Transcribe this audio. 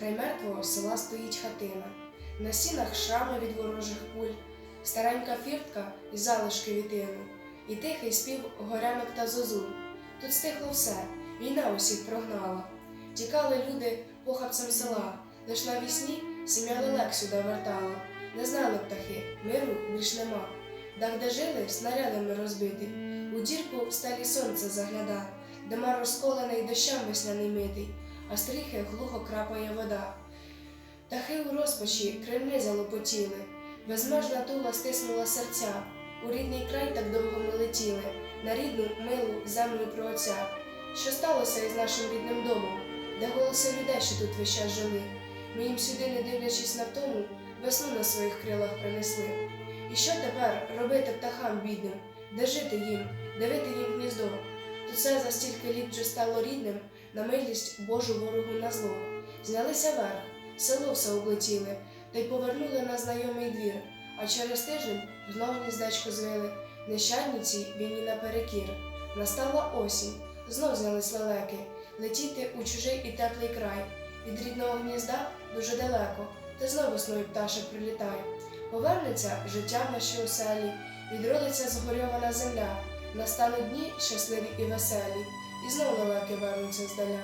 Край мертвого села стоїть хатина, на стінах шрами від ворожих пуль, старенька фіртка і залишки вітину, і тихий спів горянок та зозуль. Тут стихло все, війна усіх прогнала. Тікали люди похабцем села, лиш навісні сім'я лелек сюди вертала. Не знали птахи, миру більш нема. Дах, де жили, снарядами розбитий, у дірку в стелі сонце загляда, Дома розколений дощем весняний митий, а стріхи глухо крапає вода. Птахи у розпачі кремлі залопотіли, безмежна тула стиснула серця. У рідний край так довго ми летіли, на рідну, милу землю про отця. Що сталося із нашим рідним домом, де голоси людей, що тут весь час жили? Ми їм сюди, не дивлячись на втому, весну на своїх крилах принесли. І що тепер робити птахам бідним, де жити їм, де вити їм гніздо? Тут все за стільки літ вже стало рідним, на милість Божу ворогу на зло. Знялися верх, село все облетіли, та й повернули на знайомий двір. А через тиждень знов гніздечко звили, нещадниці війні наперекір. Настала осінь, знов знялись лелеки, летіти у чужий і теплий край. Від рідного гнізда дуже далеко, та знов весною пташек прилітає. Повернеться життя в нашій оселі, відродиться згорьована земля. Настануть дні щасливі і веселі, і знов лаки вернуться здаля.